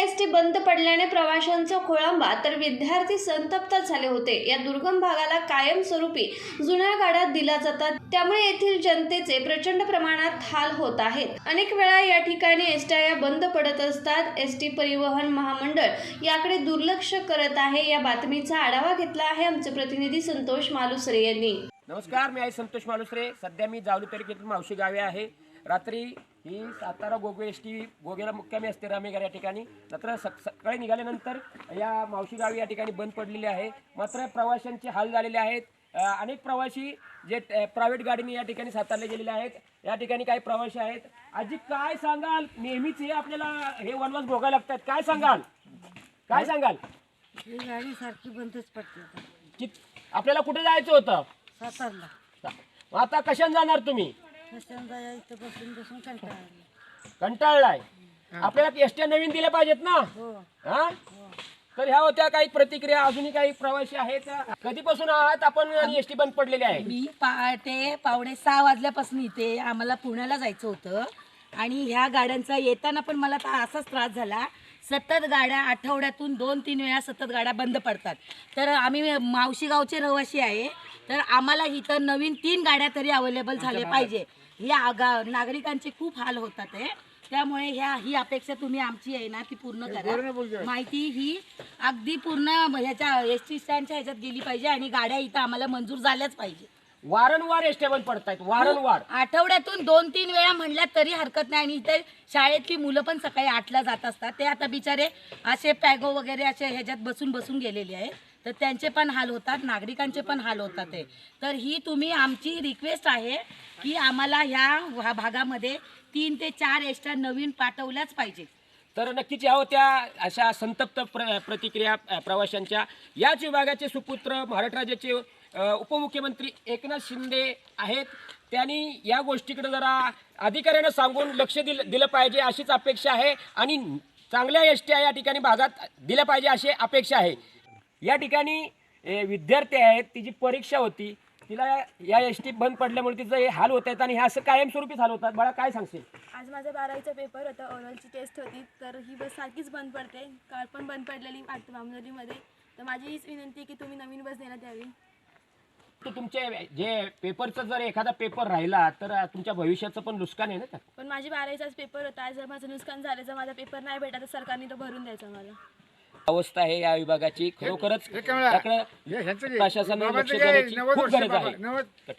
S T बंद पडल्याने प्रवाशांचा खोळंबा तर विद्यार्थी संतप्त झाले होते. या दुर्गम भागाला कायमस्वरूपी जुन्या गाड्या दिल्या जातात. त्यामुळे येथील जनतेचे प्रचंड प्रमाणात हाल होत आहेत. अनेक वेळा या ठिकाणी एसट्या या बंद पडत असतात. एस टी परिवहन महामंडळ याकडे दुर्लक्ष करत आहे. या बातमीचा आढावा घेतला आहे आमचे प्रतिनिधी संतोष मालुसरे यांनी. नमस्कार मी आहे संतोष मालुसरे. सध्या मी जावली तालुक्यातील मावशी गावे आहे. रात्री ही सातारा गोगवे एस टी गोगेला मुक्कामी असते रामेगार या ठिकाणी. मात्र सक सकाळी निघाल्यानंतर या मावशी गावी या ठिकाणी बंद पडलेली आहे. मात्र प्रवाशांचे हाल झालेले आहेत. अनेक प्रवासी जे प्रायव्हेट गाडीने या ठिकाणी सातारले गेलेले आहेत. या ठिकाणी काही प्रवासी आहेत. आजी काय सांगाल? नेहमीच हे आपल्याला हे वनवास भोगायला लागतात. काय सांगाल? काय सांगाल? ही गाडी सारखी बंदच पडते आता. आपल्याला कुठे जायचं होतं? सातारला. आता कशाने जाणार तुम्ही? कशांदा या इथं बसून बसून कंटाळा आला. कंटाळलाय. आपल्याला एसट्या नवीन दिल्या पाहिजेत ना? हो. हा? तर ह्या होत्या काही प्रतिक्रिया अजूनही काही प्रवासी आहेत. कधीपासून आहात आपण आणि एसटी बंद पडलेली आहे मी पहाटे पावणे सहा वाजल्यापासून इथे आम्हाला पुण्याला जायचं होतं. आणि ह्या गाड्यांचा येताना पण मला असाच त्रास झाला. सतत गाड्या आठवड्यातून दोन तीन वेळा सतत गाड्या बंद पडतात. तर आम्ही मावशी गावचे रहिवासी आहे. तर आम्हाला इथं नवीन तीन गाड्या तरी अवेलेबल झाले पाहिजे. या नागरिकांचे खूप हाल होतात आहे त्यामुळे ह्या ही अपेक्षा तुम्ही आमची आहे ना ती पूर्ण करा. माहिती ही अगदी पूर्ण ह्याच्या एस टी स्टँडच्या ह्याच्यात गेली पाहिजे आणि गाड्या इथं आम्हाला मंजूर झाल्याच पाहिजे. वारंवार एसट्या बंद पडतायत वारंवार. आठवड्यातून दोन तीन वेळा म्हणल्या तरी हरकत नाही. आणि इथे शाळेतली मुलं पण सकाळी आठला जात असतात. ते आता बिचारे असे पॅगो वगैरे असे ह्याच्यात बसून बसून गेलेले आहेत. तर त्यांचे पण हाल होतात नागरिकांचे पण हाल होतात आहे तर ही तुम्ही आमची रिक्वेस्ट आहे की आम्हाला ह्या भागामध्ये तीन ते चार एसट्या नवीन पाठवल्याच पाहिजे तर नक्कीच या होत्या अशा संतप्त प्र प्रतिक्रिया प्रवाशांच्या. याच विभागाचे सुपुत्र महाराष्ट्र राज्याचे उपमुख्यमंत्री एकनाथ शिंदे आहेत. त्यांनी या गोष्टीकडे जरा अधिकाऱ्यांना सांगून लक्ष दिलं दिलं पाहिजे अशीच अपेक्षा आहे आणि चांगल्या एस टी या ठिकाणी भागात दिल्या पाहिजे अशी अपेक्षा आहे. या ठिकाणी विद्यार्थी आहेत तिची परीक्षा होती. तिला या एस टी बंद पडल्यामुळे तिचं हे हाल होत आहेत आणि हे असं कायमस्वरूपी हाल होतात. मला काय सांगशील? आज माझा बारावीचा पेपर होता. ओरलची टेस्ट होती. तर ही बस सारखीच बंद पडते. काल पण बंद पडलेली वाटतं मामनोलीमध्ये तर माझी हीच विनंती आहे की तुम्ही नवीन बस देण्यात यावी तर तुमचे जे पेपरचा जर एखादा पेपर राहिला तर तुमच्या भविष्याचं पण नुकसान आहे ना त्यात. पण माझी बारावीचाच पेपर होता. आज जर माझं नुकसान झालं जर माझा पेपर नाही भेटला तर सरकारने तो भरून द्यायचा मला. अवस्था आहे या विभागाची. खरोखरच त्याकडे प्रशासनाने लक्ष देण्याची खूप गरज आहे.